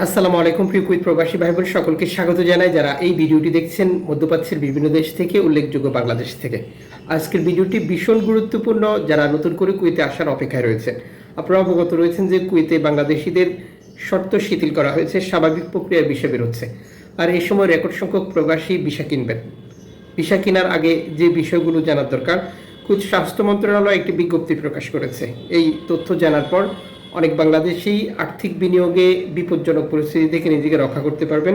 আসসালামু আলাইকুম, প্রিয় কুইত প্রবাসী ভাই বোন সকলকে স্বাগত জানাই। যারা এই ভিডিওটি দেখছেন, মধ্যপ্রাচ্যের বিভিন্ন দেশ থেকে, উল্লেখযোগ্য বাংলাদেশ থেকে। আজকের ভিডিওটি ভীষণ গুরুত্বপূর্ণ, যারা নতুন করে কুইতে আসার অপেক্ষায় রয়েছে। আপনারা অবগত রয়েছেন যে কুইতে বাংলাদেশিদের শর্ত শিথিল করা হয়েছে, স্বাভাবিক প্রক্রিয়ার বিষয় বেরোচ্ছে। আর এই সময় রেকর্ড সংখ্যক প্রবাসী ভিসা কিনবেন। ভিসা কেনার আগে যে বিষয়গুলো জানার দরকার কুইত স্বাস্থ্য মন্ত্রণালয় একটি বিজ্ঞপ্তি প্রকাশ করেছে। এই তথ্য জানার পর অনেক বাংলাদেশি আর্থিক বিনিয়োগে বিপজ্জনক পরিস্থিতি থেকে নিজেকে রক্ষা করতে পারবেন।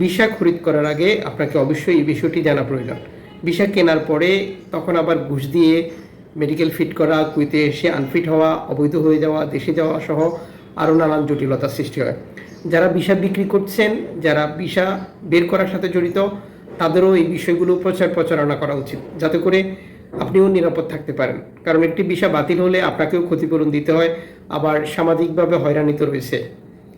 ভিসা খরিদ করার আগে আপনাকে অবশ্যই এই বিষয়টি জানা প্রয়োজন। ভিসা কেনার পরে তখন আবার ঘুষ দিয়ে মেডিকেল ফিট করা, কুইতে এসে আনফিট হওয়া, অবৈধ হয়ে যাওয়া, দেশে যাওয়া সহ আরও নানান জটিলতার সৃষ্টি হয়। যারা ভিসা বিক্রি করছেন, যারা ভিসা বের করার সাথে জড়িত, তাদেরও এই বিষয়গুলো প্রচার প্রচারণা করা উচিত। যাতে করে আপনিও নিরাপদ থাকতে পারেন। কারণ একটি ভিসা বাতিল হলে আপনাকেও ক্ষতিপূরণ দিতে হয়, আবার সামাজিকভাবে হয়রানিত রয়েছে।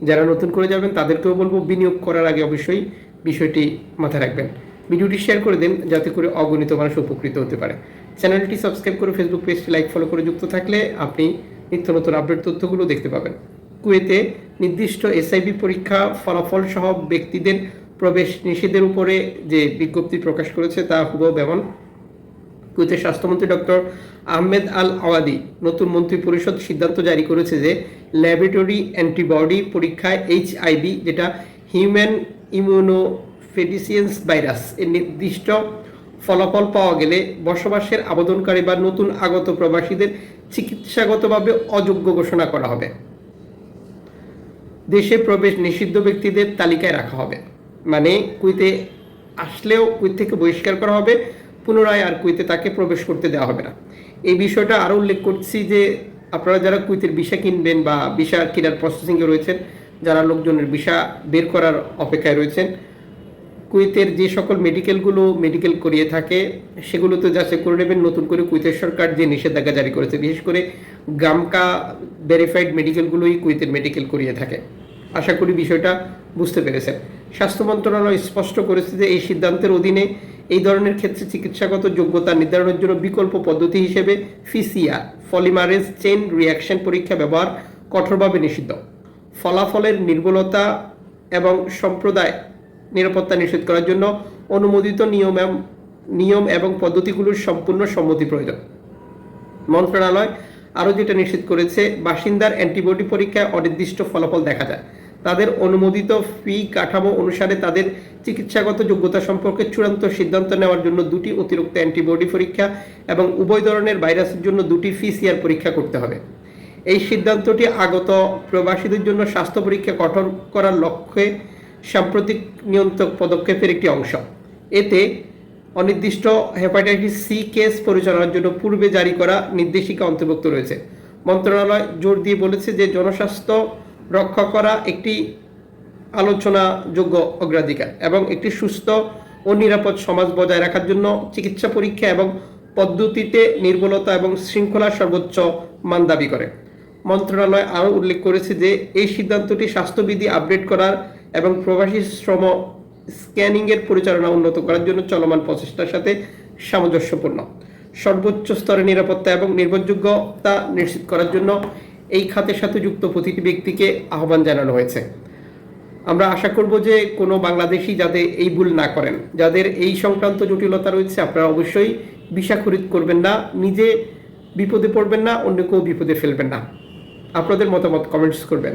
যারা নতুন করে যাবেন, তাদেরকেও বলব বিনিয়োগ করার আগে অবশ্যই বিষয়টি মাথায় রাখবেন। ভিডিওটি শেয়ার করে দিন, যাতে করে অগণিত মানুষ উপকৃত হতে পারে। চ্যানেলটি সাবস্ক্রাইব করে ফেসবুক পেজটি লাইক, ফলো করে যুক্ত থাকলে আপনি নিত্য নতুন আপডেট তথ্যগুলো দেখতে পাবেন। কুয়েতে নির্দিষ্ট এসআইবি পরীক্ষা ফলাফল সহ ব্যক্তিদের প্রবেশ নিষেধের উপরে যে বিজ্ঞপ্তি প্রকাশ করেছে তা হুবহু যেমন কুয়েতের স্বাস্থ্যমন্ত্রী ডক্টর আহমেদ আল আওয়াদি নতুন মন্ত্রী পরিষদ সিদ্ধান্ত জারি করেছে যে ল্যাবরেটরি অ্যান্টিবডি পরীক্ষায় এইচআইভি যেটা হিউম্যান ইমিউনোফেডিসিয়েন্স ভাইরাস, এর নির্দিষ্ট ফলাফল পাওয়া গেলে বসবাসের আবেদনকারী বা নতুন আগত প্রবাসীদের চিকিৎসাগতভাবে অযোগ্য ঘোষণা করা হবে। দেশে প্রবেশ নিষিদ্ধ ব্যক্তিদের তালিকায় রাখা হবে। মানে কুইতে আসলেও কুইত থেকে বহিষ্কার করা হবে। পুনরায় আর কুইতে তাকে প্রবেশ করতে দেওয়া হবে না। এই বিষয়টা আরও উল্লেখ করছি যে আপনারা যারা কুইতের ভিসা কিনবেন বা ভিসা কেনার প্রসেসিংয়ে রয়েছেন, যারা লোকজনের ভিসা বের করার অপেক্ষায় রয়েছেন কুয়েতের যে সকল মেডিকেলগুলো মেডিকেল করিয়ে থাকে, সেগুলো তো যাচাই করে নেবেন। নতুন করে কুয়েতের সরকার যে নিষেধাজ্ঞা জারি করেছে, বিশেষ করে গামকা ভেরিফাইড মেডিকেলগুলোই কুয়েতের মেডিকেল করিয়ে থাকে। আশা করি বিষয়টা বুঝতে পেরেছেন। স্বাস্থ্য মন্ত্রণালয় স্পষ্ট করেছে যে এই সিদ্ধান্তের অধীনে এই ধরনের ক্ষেত্রে চিকিৎসাগত যোগ্যতা নির্ধারণের জন্য বিকল্প পদ্ধতি হিসেবে ফিসিআর ফলিমারেজ চেইন রিয়াকশন পরীক্ষা ব্যবহার কঠোরভাবে নিষিদ্ধ। ফলাফলের নির্ভুলতা এবং সম্প্রদায় নিরাপত্তা নিষেধ করার জন্য অনুমোদিত নিয়ম নিয়ম এবং পদ্ধতিগুলোর সম্পূর্ণ সম্মতি প্রয়োজন। মন্ত্রণালয় আরও যেটা নিশ্চিত করেছে, বাসিন্দার অ্যান্টিবডি পরীক্ষায় অনির্দিষ্ট ফলাফল দেখা যায়। তাদের অনুমোদিত ফি কাঠামো অনুসারে তাদের চিকিৎসাগত যোগ্যতা সম্পর্কে চূড়ান্ত সিদ্ধান্ত নেওয়ার জন্য দুটি অতিরিক্ত অ্যান্টিবডি পরীক্ষা এবং উভয় ধরনের ভাইরাসের জন্য দুটি ফিসিআর পরীক্ষা করতে হবে। এই সিদ্ধান্তটি আগত প্রবাসীদের জন্য স্বাস্থ্য পরীক্ষা কঠোর করার লক্ষ্যে সাম্প্রতিক নিয়ন্ত্রক পদক্ষেপের একটি অংশ। এতে অনির্দিষ্ট হেপাটাইটিস সি কেস পরিচালনার জন্য পূর্বে জারি করা নির্দেশিকা অন্তর্ভুক্ত রয়েছে। মন্ত্রণালয় জোর দিয়ে বলেছে যে জনস্বাস্থ্য রক্ষা করা একটি আলোচনাযোগ্য অগ্রাধিকার এবং একটি সুস্থ ও নিরাপদ সমাজ বজায় রাখার জন্য চিকিৎসা পরীক্ষা এবং পদ্ধতিতে নির্ভুলতা এবং শৃঙ্খলা সর্বোচ্চ মান দাবি করে। মন্ত্রণালয় আরও উল্লেখ করেছে যে, এই সিদ্ধান্তটি স্বাস্থ্যবিধি আপডেট করার এবং প্রবাসী শ্রম স্ক্যানিংয়ের পরিচালনা উন্নত করার জন্য চলমান প্রচেষ্টার সাথে সামঞ্জস্যপূর্ণ। সর্বোচ্চ স্তরে নিরাপত্তা এবং নির্ভরযোগ্যতা নিশ্চিত করার জন্য এই খাতের সাথে যুক্ত প্রতিটি ব্যক্তিকে আহ্বান জানানো হয়েছে। আমরা আশা করব যে কোনো বাংলাদেশি যাতে এই ভুল না করেন। যাদের এই সংক্রান্ত জটিলতা রয়েছে, আপনারা অবশ্যই ভিসা খরিদ করবেন না, নিজে বিপদে পড়বেন না, অন্য কেউ বিপদে ফেলবেন না। আপনাদের মতামত কমেন্টস করবেন।